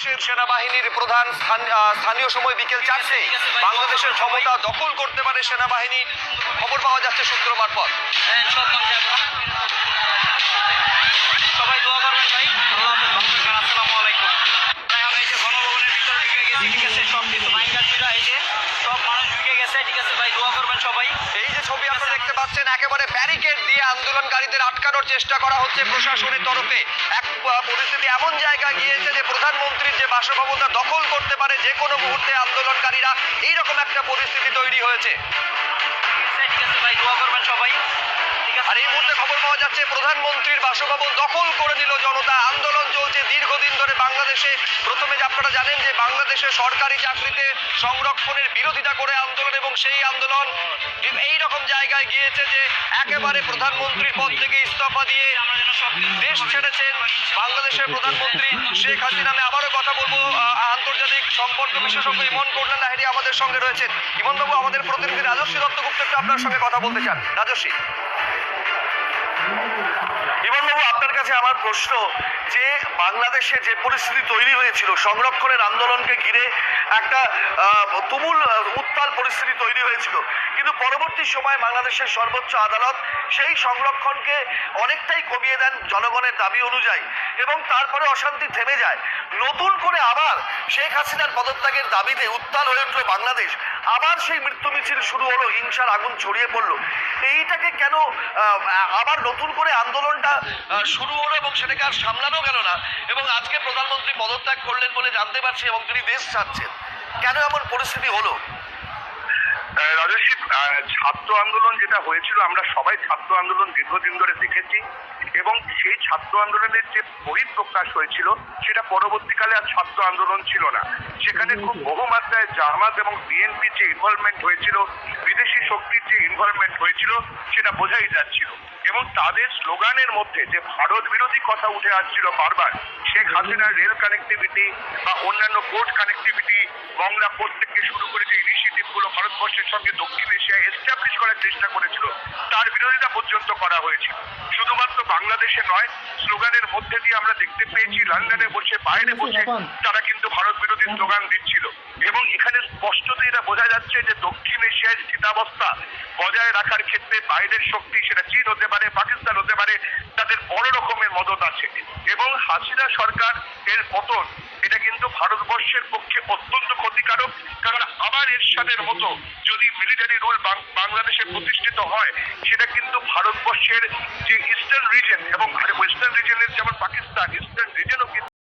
বাংলাদেশের সেনাবাহিনীর প্রধান স্থানীয় সময় বিকেল চারটে। বাংলাদেশের ক্ষমতা দখল করতে পারে সেনাবাহিনী। খবর পাওয়া যাচ্ছে সূত্র মারফত একেবারে ব্যারিকেড দিয়ে আন্দোলনকারীদের আটকানোর চেষ্টা করা হচ্ছে প্রশাসনের তরফে। এক পরিস্থিতি এমন জায়গায় গিয়েছে যে প্রধানমন্ত্রীর যে বাসভবনটা দখল করতে পারে যে কোনো মুহূর্তে আন্দোলনকারীরা, এইরকম একটা পরিস্থিতি তৈরি হয়েছে। ভাই দোয়া করবেন সবাই। আর এই মুহূর্তে খবর পাওয়া যাচ্ছে প্রধানমন্ত্রীর বাসভবন দখল করে নিল জনতা। আন্দোলন চলছে দীর্ঘদিন ধরে বাংলাদেশে। প্রথমে যে আপনারা জানেন যে বাংলাদেশে সরকারি চাকরিতে সংরক্ষণের বিরোধিতা করে আন্দোলন এবং সেই আন্দোলন এই রকম জায়গায় গিয়েছে যে একেবারে প্রধানমন্ত্রীর পদ থেকে ইস্তফা দিয়ে দেশ ছেড়েছেন বাংলাদেশের প্রধানমন্ত্রী শেখ হাসিনা। আমি আবারও কথা বলব আন্তর্জাতিক সম্পর্ক বিশেষজ্ঞ ইমন কল্যাণ লাহিড়ী আমাদের সঙ্গে রয়েছেন। ইমনবাবু, আমাদের প্রতিনিধি রাজস্বী দত্তগুপ্ত একটু আপনার সঙ্গে কথা বলতে চান। রাজস্বী ইমনবাবু আপনার কাছে আমার প্রশ্ন, যে বাংলাদেশে যে পরিস্থিতি তৈরি হয়েছিল, সংরক্ষণের আন্দোলনকে ঘিরে একটা তুমুল উত্তাল পরিস্থিতি তৈরি হয়েছিল, কিন্তু পরবর্তী সময় বাংলাদেশের সর্বোচ্চ আদালত সেই সংরক্ষণকে অনেকটাই কমিয়ে দেন জনগণের দাবি অনুযায়ী, এবং তারপরে অশান্তি থেমে যায়। নতুন করে আবার শেখ হাসিনার পদত্যাগের দাবিতে উত্তাল হয়ে উঠল বাংলাদেশ। আবার সেই মৃত্যু মিছিল শুরু হলো, হিংসার আগুন ছড়িয়ে পড়ল। এইটাকে কেন আবার নতুন করে আন্দোলনটা শুরু হলো এবং সেটাকে আর সামলানো গেল না। এবং আজকে প্রধানমন্ত্রী পদত্যাগ করলেন বলে জানতে পারছি এবং তিনি দেশ ছাড়ছেন। কেন এমন পরিস্থিতি হলো? রাজস্বী ছাত্র আন্দোলন যেটা হয়েছিল, আমরা সবাই ছাত্র আন্দোলন দীর্ঘদিন ধরে দেখেছি। এবং সেই ছাত্র আন্দোলনের যে বহিঃপ্রকাশ হয়েছিল, সেটা পরবর্তীকালে আর ছাত্র আন্দোলন ছিল না। সেখানে খুব বহুমাত্রায় জামাত এবং বিএনপির যে ইনভলভমেন্ট হয়েছিল, বিদেশি শক্তির যে ইনভলভমেন্ট হয়েছিল, সেটা বোঝাই যাচ্ছিল। এবং তাদের স্লোগানের মধ্যে যে ভারত বিরোধী কথা উঠে আসছিল বারবার, শেখ হাসিনার রেল কানেক্টিভিটি বা অন্যান্য পোর্ট কানেক্টিভিটি মংলা পোর্ট থেকে শুরু করে যে ইনিশিয়েটিভগুলো ভারতবর্ষের সঙ্গে দক্ষিণ এশিয়ায় এস্টাবলিশ করার চেষ্টা করেছিল। তার বিরোধিতা পর্যন্ত করা হয়েছিল। শুধুমাত্র বাংলাদেশে নয় স্লোগানের মধ্যে দিয়ে আমরা দেখতে পেয়েছি লন্ডনে বসে বাইরে বসে তারা কিন্তু ভারত বিরোধী স্লোগান দিচ্ছিল। এবং এখানে স্পষ্টত এটা বোঝা যাচ্ছে যে দক্ষিণ এশিয়ার স্থিতাবস্থা বজায় রাখার ক্ষেত্রে বাইরের শক্তি সেটা চীন হতে পারে পাকিস্তান হতে পারে তাদের বড় রকমের মদত আছে। এবং হাসিনা সরকার এর পতন কিন্তু ভারতবর্ষের পক্ষে অত্যন্ত ক্ষতিকারক, কারণ আবার এরশাদের মতো যদি মিলিটারি রুল বাংলাদেশে প্রতিষ্ঠিত হয়, সেটা কিন্তু ভারতবর্ষের যে ইস্টার্ন রিজন এবং